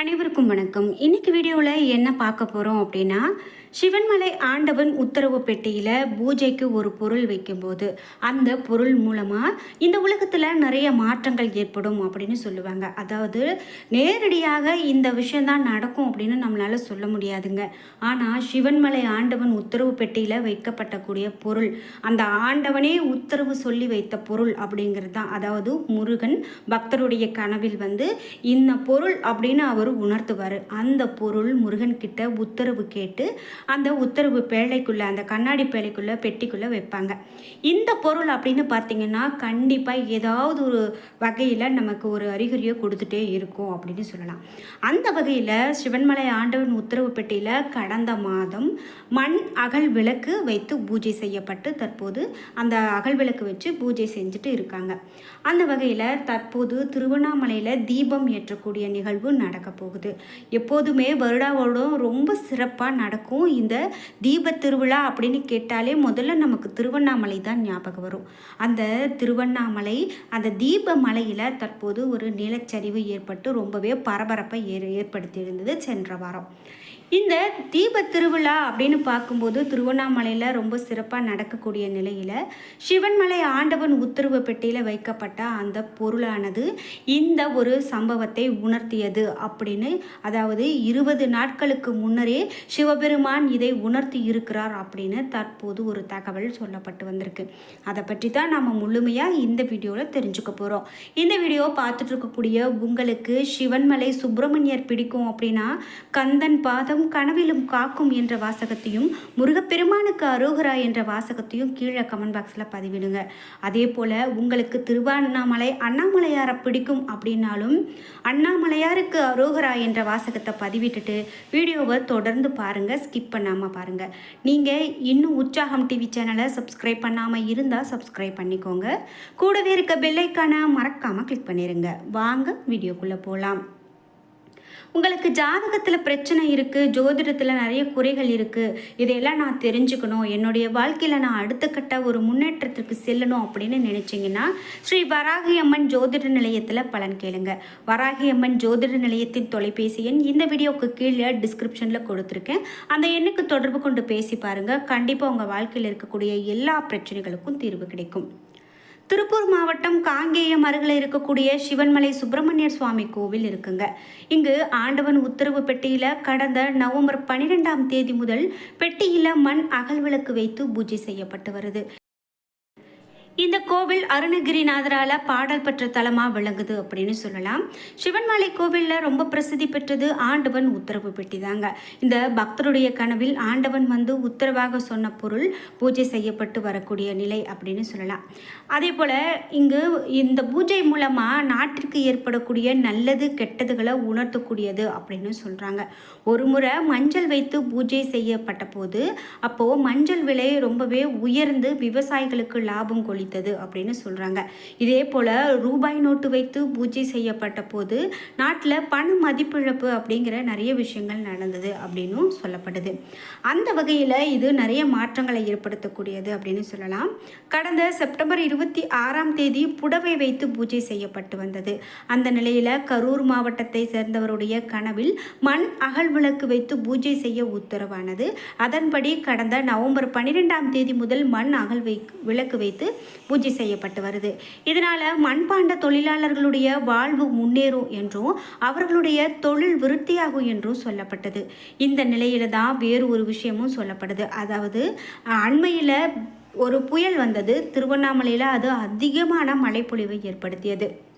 அனைவருக்கும் வணக்கம். இன்னைக்கு வீடியோவில் என்ன பார்க்க போகிறோம் அப்படின்னா சிவன்மலை ஆண்டவன் உத்தரவு பெட்டியில் பூஜைக்கு ஒரு பொருள் வைக்கும்போது அந்த பொருள் மூலமாக இந்த உலகத்தில் நிறைய மாற்றங்கள் ஏற்படும் அப்படின்னு சொல்லுவாங்க. அதாவது நேரடியாக இந்த விஷயந்தான் நடக்கும் அப்படின்னு நம்மளால் சொல்ல முடியாதுங்க. ஆனால் சிவன்மலை ஆண்டவன் உத்தரவு பெட்டியில் வைக்கப்பட்டக்கூடிய பொருள் அந்த ஆண்டவனே உத்தரவு சொல்லி வைத்த பொருள் அப்படிங்கிறது தான். அதாவது முருகன் பக்தருடைய கனவில் வந்து இந்த பொருள் அப்படின்னு அவர் உணர்த்துவார். அந்த பொருள் முருகன்கிட்ட உத்தரவு கேட்டு அந்த உத்தரவு பேழைக்குள்ளே அந்த கண்ணாடி பேழைக்குள்ளே பெட்டிக்குள்ளே வைப்பாங்க. இந்த பொருள் அப்படின்னு பார்த்தீங்கன்னா கண்டிப்பாக ஏதாவது ஒரு வகையில் நமக்கு ஒரு அறிகுறியை கொடுத்துட்டே இருக்கும் அப்படின்னு சொல்லலாம். அந்த வகையில் சிவன்மலை ஆண்டவன் உத்தரவு பெட்டியில் கடந்த மாதம் மண் அகல் விளக்கு வைத்து பூஜை செய்யப்பட்டு தற்போது அந்த அகல் விளக்கு வச்சு பூஜை செஞ்சுட்டு இருக்காங்க. அந்த வகையில் தற்போது திருவண்ணாமலையில் தீபம் ஏற்றக்கூடிய நிகழ்வு நடக்க போகுது. எப்போதுமே வருடா வருடம் ரொம்ப சிறப்பாக நடக்கும் இந்த தீப திருவிழா அப்படின்னு கேட்டாலே முதல்ல நமக்கு திருவண்ணாமலை தான் ஞாபகம் வரும். அந்த திருவண்ணாமலை அந்த தீப மலையில் தற்போது ஒரு நிலச்சரிவு ஏற்பட்டு ரொம்பவே பரபரப்பை ஏற் ஏற்படுத்தியிருந்தது சென்ற வாரம். இந்த தீப திருவிழா அப்படின்னு பார்க்கும்போது திருவண்ணாமலையில் ரொம்ப சிறப்பாக நடக்கக்கூடிய நிலையில் சிவன்மலை ஆண்டவன் உத்தரவு பெட்டியில் வைக்கப்பட்ட அந்த பொருளானது இந்த ஒரு சம்பவத்தை உணர்த்தியது அப்படி அப்படின்னு. அதாவது இருபது நாட்களுக்கு முன்னரே சிவபெருமான் இதை உணர்த்தி இருக்கிறார் அப்படின்னு தற்போது ஒரு தகவல் சொல்லப்பட்டு வந்திருக்கு. அதை பற்றி தான் நாம் முழுமையாக இந்த வீடியோவில் தெரிஞ்சுக்க போகிறோம் இந்த வீடியோ பார்த்துட்டு இருக்கக்கூடிய உங்களுக்கு சிவன்மலை சுப்பிரமணியர் பிடிக்கும் அப்படின்னா கந்தன் பாதம் கனவிலும் காக்கும் என்ற வாசகத்தையும் முருகப்பெருமானுக்கு அரோகரா என்ற வாசகத்தையும் கீழே கமெண்ட் பாக்ஸில் பதிவிடுங்க. அதே போல் உங்களுக்கு திருவண்ணாமலை அண்ணாமலையாரை பிடிக்கும் அப்படின்னாலும் அண்ணாமலையாருக்கு அரோகரா என்ற வாசகத்தை பதிவிட்டுட்டு வீடியோவை தொடர்ந்து பாருங்கள் ஸ்கிப் பண்ணாமல் பாருங்கள் நீங்கள் இன்னும் உற்சாகம் டிவி சேனலை சப்ஸ்கிரைப் பண்ணாமல் இருந்தால் சப்ஸ்கிரைப் பண்ணிக்கோங்க. கூடவே இருக்க பெல்லைக்கான மறக்காமல் கிளிக் பண்ணிடுங்க வாங்க வீடியோக்குள்ளே போகலாம் உங்களுக்கு ஜாதகத்தில் பிரச்சனை இருக்குது ஜோதிடத்தில் நிறைய குறைகள் இருக்குது இதையெல்லாம் நான் தெரிஞ்சுக்கணும். என்னுடைய வாழ்க்கையில் நான் அடுத்த கட்ட ஒரு முன்னேற்றத்திற்கு செல்லணும் அப்படின்னு நினச்சிங்கன்னா ஸ்ரீ வராகி அம்மன் ஜோதிட நிலையத்தில் பலன் கேளுங்க. வராகி அம்மன் ஜோதிட நிலையத்தின் தொலைபேசி எண் இந்த வீடியோவுக்கு கீழே டிஸ்கிரிப்ஷனில் கொடுத்துருக்கேன். அந்த எண்ணுக்கு தொடர்பு கொண்டு பேசி பாருங்கள் கண்டிப்பாக உங்கள் வாழ்க்கையில் இருக்கக்கூடிய எல்லா பிரச்சனைகளுக்கும் தீர்வு கிடைக்கும். திருப்பூர் மாவட்டம் காங்கேயம் அருகில் இருக்கக்கூடிய சிவன்மலை சுப்பிரமணியர் சுவாமி கோவில் இருக்குங்க. இங்கு ஆண்டவன் உத்தரவு பெட்டியில் கடந்த நவம்பர் பன்னிரெண்டாம் தேதி முதல் பெட்டியில் மண் அகல் விளக்கு வைத்து பூஜை செய்யப்பட்டு வருது. இந்த கோவில் அருணகிரிநாதரால் பாடல் பெற்ற தலமாக விளங்குது அப்படின்னு சொல்லலாம். சிவன்மலை கோவிலில் ரொம்ப பிரசித்தி பெற்றது ஆண்டவன் உத்தரவு பெட்டி தாங்க இந்த பக்தருடைய கனவில் ஆண்டவன் வந்து உத்தரவாக சொன்ன பொருள் பூஜை செய்யப்பட்டு வரக்கூடிய நிலை அப்படின்னு சொல்லலாம். அதே போல் இங்கு இந்த பூஜை மூலமாக நாட்டிற்கு ஏற்படக்கூடிய நல்லது கெட்டதுகளை உணர்த்தக்கூடியது அப்படின்னு சொல்கிறாங்க ஒரு முறை மஞ்சள் வைத்து பூஜை செய்யப்பட்ட போது அப்போது மஞ்சள் விலை ரொம்பவே உயர்ந்து விவசாயிகளுக்கு லாபம் கொளித்தது அப்படின்னு சொல்கிறாங்க இதே போல் ரூபாய் நோட்டு வைத்து பூஜை செய்யப்பட்ட போது நாட்டில் பண மதிப்பிழப்பு அப்படிங்கிற நிறைய விஷயங்கள் நடந்தது அப்படின்னும் சொல்லப்படுது. அந்த வகையில் இது நிறைய மாற்றங்களை ஏற்படுத்தக்கூடியது அப்படின்னு சொல்லலாம். கடந்த செப்டம்பர் இருபத்தி ஆறாம் தேதி புடவை வைத்து பூஜை செய்யப்பட்டு வந்தது. அந்த நிலையில் கரூர் மாவட்டத்தை சேர்ந்தவருடைய கனவில் மண் அகல் விளக்கு வைத்து பூஜை செய்ய உத்தரவானது. அதன்படி கடந்த நவம்பர் பன்னிரெண்டாம் தேதி முதல் மண் அகல் விளக்கு வைத்து பூஜை செய்யப்பட்டு வருது. இதனால் மண்பாண்ட தொழிலாளர்களுடைய வாழ்வு முன்னேறும் என்றும் அவர்களுடைய தொழில் விருத்தியாகும் என்றும் சொல்லப்பட்டது. இந்த நிலையில தான் வேறு ஒரு விஷயமும் சொல்லப்படுது. அதாவது அண்மையில் ஒரு புயல் வந்தது. திருவண்ணாமலையில் அது அதிகமான மழைப்பொழிவை ஏற்படுத்தியது.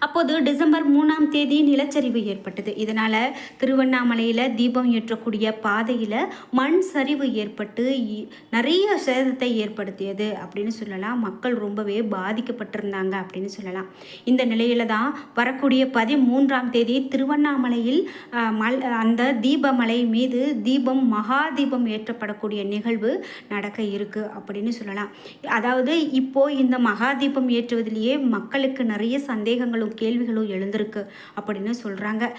அப்போது டிசம்பர் மூணாம் தேதி நிலச்சரிவு ஏற்பட்டது. இதனால் திருவண்ணாமலையில் தீபம் ஏற்றக்கூடிய பாதையில் மண் சரிவு ஏற்பட்டு இ- நிறைய சேதத்தை ஏற்படுத்தியது அப்படின்னு சொல்லலாம். மக்கள் ரொம்பவே பாதிக்கப்பட்டிருந்தாங்க அப்படின்னு சொல்லலாம். இந்த நிலையில் தான் வரக்கூடிய பதிமூன்றாம் தேதி திருவண்ணாமலையில் மல் அந்த தீபமலை மீது தீபம் மகா தீபம் ஏற்றப்படக்கூடிய நிகழ்வு நடக்க இருக்கு அப்படின்னு சொல்லலாம். அதாவது இப்போது இந்த மகா தீபம் ஏற்றுவதிலேயே மக்களுக்கு நிறைய சந்தேகங்களும் கேள்விகளும் எழுந்திருக்கு அப்படின்னு சொல்றாங்க.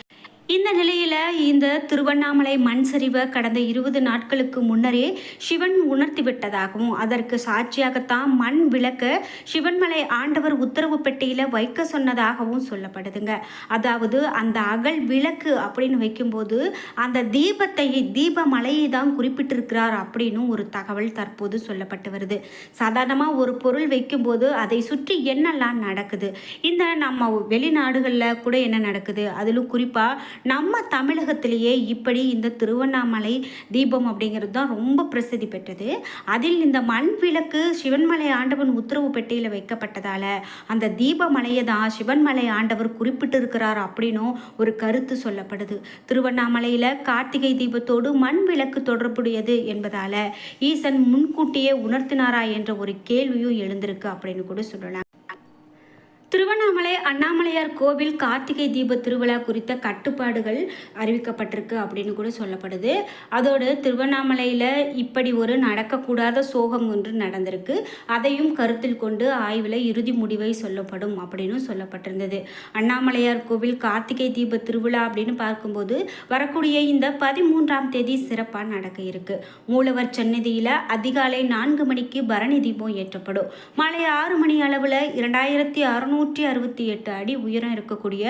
இந்த நிலையில் இந்த திருவண்ணாமலை மண் சரிவை கடந்த இருபது நாட்களுக்கு முன்னரே சிவன் உணர்த்தி விட்டதாகவும் அதற்கு சாட்சியாகத்தான் மண் விளக்கு சிவன்மலை ஆண்டவர் உத்தரவு பெட்டியில் வைக்க சொன்னதாகவும் சொல்லப்படுதுங்க. அதாவது அந்த அகல் விளக்கு அப்படின்னு வைக்கும்போது அந்த தீபத்தை தீப மலையை தான் குறிப்பிட்டிருக்கிறார் அப்படின்னு ஒரு தகவல் தற்போது சொல்லப்பட்டு வருது. சாதாரணமாக ஒரு பொருள் வைக்கும்போது அதை சுற்றி என்னெல்லாம் நடக்குது? இந்த நம்ம வெளிநாடுகளில் கூட என்ன நடக்குது? அதிலும் குறிப்பாக நம்ம தமிழகத்திலேயே இப்படி இந்த திருவண்ணாமலை தீபம் அப்படிங்கிறது தான் ரொம்ப பிரசித்தி பெற்றது. அதில் இந்த மண் விளக்கு சிவன்மலை ஆண்டவன் உத்தரவு பெட்டியில் வைக்கப்பட்டதால் அந்த தீபமலையை தான் சிவன்மலை ஆண்டவர் குறிப்பிட்டு இருக்கிறார் அப்படின்னும் ஒரு கருத்து சொல்லப்படுது. திருவண்ணாமலையில் கார்த்திகை தீபத்தோடு மண் விளக்கு தொடர்புடையது என்பதால் ஈசன் முன்கூட்டியே உணர்த்தினாரா என்ற ஒரு கேள்வியும் எழுந்திருக்கு அப்படின்னு கூட சொல்லலாம். திருவண்ணாமலை அண்ணாமலையார் கோவில் கார்த்திகை தீப திருவிழா குறித்த கட்டுப்பாடுகள் அறிவிக்கப்பட்டிருக்கு அப்படின்னு கூட சொல்லப்படுது. அதோடு திருவண்ணாமலையில் இப்படி ஒரு நடக்கக்கூடாத சோகம் ஒன்று நடந்திருக்கு. அதையும் கருத்தில் கொண்டு ஆய்வில் இறுதி முடிவை சொல்லப்படும் அப்படின்னு சொல்லப்பட்டிருந்தது. அண்ணாமலையார் கோவில் கார்த்திகை தீப திருவிழா அப்படின்னு பார்க்கும்போது வரக்கூடிய இந்த பதிமூன்றாம் தேதி சிறப்பாக நடக்க இருக்கு. மூலவர் சந்நிதியில் அதிகாலை நான்கு மணிக்கு பரணி தீபம் ஏற்றப்படும். மாலை ஆறு மணி அளவில் இரண்டாயிரத்தி அறுநூற்றி அறுபத்தி இருபத்தி எட்டு அடி உயரம் இருக்கக்கூடிய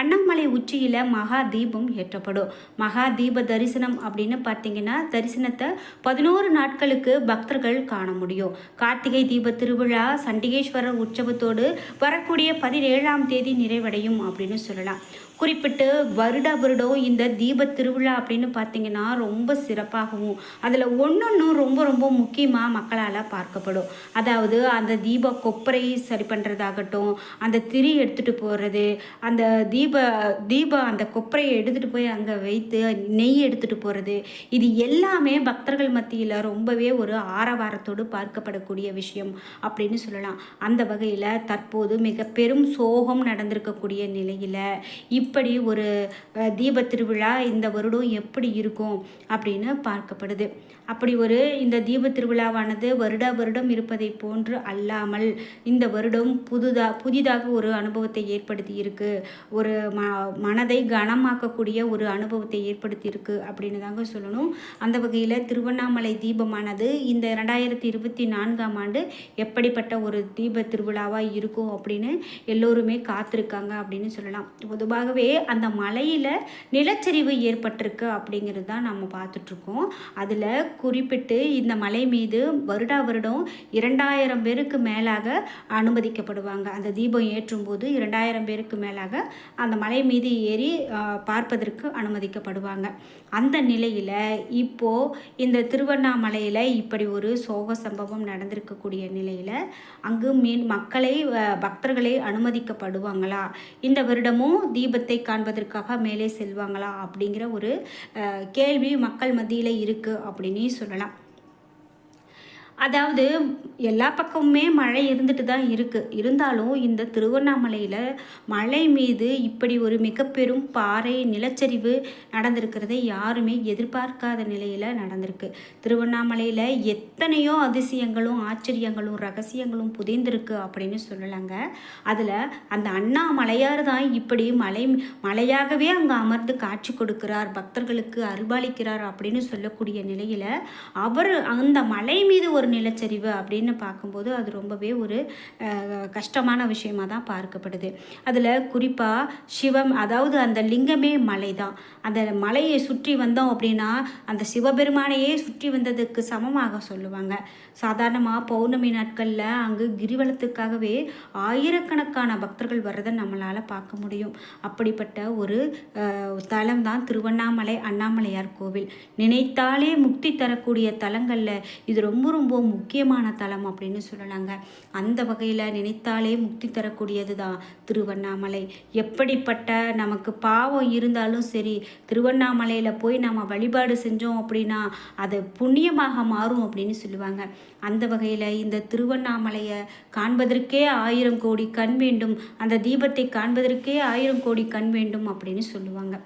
அண்ணாமலை உச்சியில் மகா தீபம் ஏற்றப்படும். மகா தீப தரிசனம் அப்படின்னு பார்த்தீங்கன்னா தரிசனத்தை பதினோரு நாட்களுக்கு பக்தர்கள் காண முடியும். கார்த்திகை தீப திருவிழா சண்டிகேஸ்வரர் உற்சவத்தோடு வரக்கூடிய பதினேழாம் தேதி நிறைவடையும் அப்படின்னு சொல்லலாம். குறிப்பிட்டு வருட வருடம் இந்த தீப திருவிழா அப்படின்னு பார்த்தீங்கன்னா ரொம்ப சிறப்பாகவும் அதில் ஒன்றொன்றும் ரொம்ப ரொம்ப முக்கியமாக மக்களால் பார்க்கப்படும். அதாவது அந்த தீப கொப்பரை சரி பண்ணுறதாகட்டும் அந்த திரி எடுத்துகிட்டு போகிறது அந்த தீப தீப அந்த கொப்பரையை எடுத்துகிட்டு போய் அங்கே வைத்து நெய் எடுத்துகிட்டு போகிறது இது எல்லாமே பக்தர்கள் மத்தியில் ரொம்பவே ஒரு ஆரவாரத்தோடு பார்க்கப்படக்கூடிய விஷயம் அப்படின்னு சொல்லலாம். அந்த வகையில் தற்போது மிக பெரும் சோகம் நடந்திருக்கக்கூடிய நிலையில் இப் இப்படி ஒரு தீப திருவிழா இந்த வருடம் எப்படி இருக்கும் அப்படின்னு பார்க்கப்படுது. அப்படி ஒரு இந்த தீப திருவிழாவானது வருட வருடம் இருப்பதை போன்று அல்லாமல் இந்த வருடம் புதுதாக புதிதாக ஒரு அனுபவத்தை ஏற்படுத்தி இருக்கு. ஒரு ம மனதை கனமாக்கக்கூடிய ஒரு அனுபவத்தை ஏற்படுத்தி இருக்கு அப்படின்னு தாங்க சொல்லணும். அந்த வகையில் திருவண்ணாமலை தீபமானது இந்த ரெண்டாயிரத்தி இருபத்தி நான்காம் ஆண்டு எப்படிப்பட்ட ஒரு தீப திருவிழாவாக இருக்கும் அப்படின்னு எல்லோருமே காத்திருக்காங்க அப்படின்னு சொல்லலாம். பொதுவாக பொதுவாகவே அந்த மலையில் நிலச்சரிவு ஏற்பட்டிருக்கு அப்படிங்கிறது தான் நம்ம பார்த்துட்ருக்கோம். அதில் குறிப்பிட்டு இந்த மலை மீது வருடா வருடம் இரண்டாயிரம் பேருக்கு மேலாக அனுமதிக்கப்படுவாங்க. அந்த தீபம் ஏற்றும் போது இரண்டாயிரம் பேருக்கு மேலாக அந்த மலை மீது ஏறி பார்ப்பதற்கு அனுமதிக்கப்படுவாங்க. அந்த நிலையில் இப்போது இந்த திருவண்ணாமலையில் இப்படி ஒரு சோக சம்பவம் நடந்திருக்கக்கூடிய நிலையில் அங்கு மீன் மக்களை பக்தர்களை அனுமதிக்கப்படுவாங்களா? இந்த வருடமும் தீபத்தை காண்பதற்காக மேலே செல்வாங்களா? அப்படிங்கிற ஒரு கேள்வி மக்கள் மத்தியில் இருக்குது அப்படின்னு சொல்லலாம். அதாவது எல்லா பக்கமுமே மழை இருந்துட்டு தான் இருக்குது இருந்தாலும் இந்த திருவண்ணாமலையில் மலை மீது இப்படி ஒரு மிக பெரும் பாறை நிலச்சரிவு நடந்திருக்கிறதை யாருமே எதிர்பார்க்காத நிலையில் நடந்திருக்கு. திருவண்ணாமலையில் எத்தனையோ அதிசயங்களும் ஆச்சரியங்களும் ரகசியங்களும் புதைந்திருக்கு அப்படின்னு சொல்லலாங்க. அதில் அந்த அண்ணாமலையார் தான் இப்படி மலை மலையாகவே அங்கே அமர்ந்து காட்சி கொடுக்கிறார் பக்தர்களுக்கு அருள்பாலிக்கிறார் அப்படின்னு சொல்லக்கூடிய நிலையில் அவர் அந்த மலை மீது ஒரு நிலச்சரிவு அப்படின்னு பார்க்கும்போது அது ரொம்பவே ஒரு கஷ்டமான விஷயமாக தான் பார்க்கப்படுது. அதில் குறிப்பாக சிவம் அதாவது அந்த லிங்கமே மலை தான். அந்த மலையை சுற்றி வந்தோம் அப்படின்னா அந்த சிவபெருமானையே சுற்றி வந்ததுக்கு சமமாக சொல்லுவாங்க. சாதாரணமாக பௌர்ணமி நாட்களில் அங்கு கிரிவலத்துக்காகவே ஆயிரக்கணக்கான பக்தர்கள் வர்றதை நம்மளால் பார்க்க முடியும். அப்படிப்பட்ட ஒரு தலம் தான் திருவண்ணாமலை அண்ணாமலையார் கோவில். நினைத்தாலே முக்தி தரக்கூடிய தலங்களில் இது ரொம்ப ரொம்ப முக்கியமான தலம் அப்படின்னு சொல்லலாங்க. அந்த வகையில் நினைத்தாலே முக்தி தரக்கூடியது தான் திருவண்ணாமலை. எப்படிப்பட்ட நமக்கு பாவம் இருந்தாலும் சரி திருவண்ணாமலையில் போய் நம்ம வழிபாடு செஞ்சோம் அப்படின்னா அது புண்ணியமாக மாறும் அப்படின்னு சொல்லுவாங்க. அந்த வகையில் இந்த திருவண்ணாமலையை காண்பதற்கே ஆயிரம் கோடி கண் வேண்டும். அந்த தீபத்தை காண்பதற்கே ஆயிரம் கோடி கண் வேண்டும் அப்படின்னு சொல்லுவாங்க.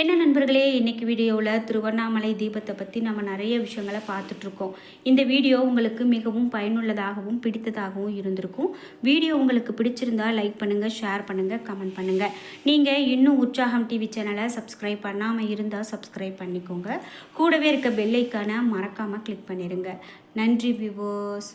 என்ன நண்பர்களே இன்றைக்கி வீடியோவில் திருவண்ணாமலை தீபத்தை பற்றி நம்ம நிறைய விஷயங்களை பார்த்துட்ருக்கோம். இந்த வீடியோ உங்களுக்கு மிகவும் பயனுள்ளதாகவும் பிடித்ததாகவும் இருந்திருக்கும். வீடியோ உங்களுக்கு பிடிச்சிருந்தா லைக் பண்ணுங்கள் ஷேர் பண்ணுங்கள் கமெண்ட் பண்ணுங்கள் நீங்கள் இன்னும் உற்சாகம் டிவி சேனலை சப்ஸ்கிரைப் பண்ணாமல் இருந்தால் சப்ஸ்கிரைப் பண்ணிக்கோங்க. கூடவே இருக்க பெல்லைக்கான மறக்காமல் கிளிக் பண்ணிடுங்க. நன்றி விவோஸ்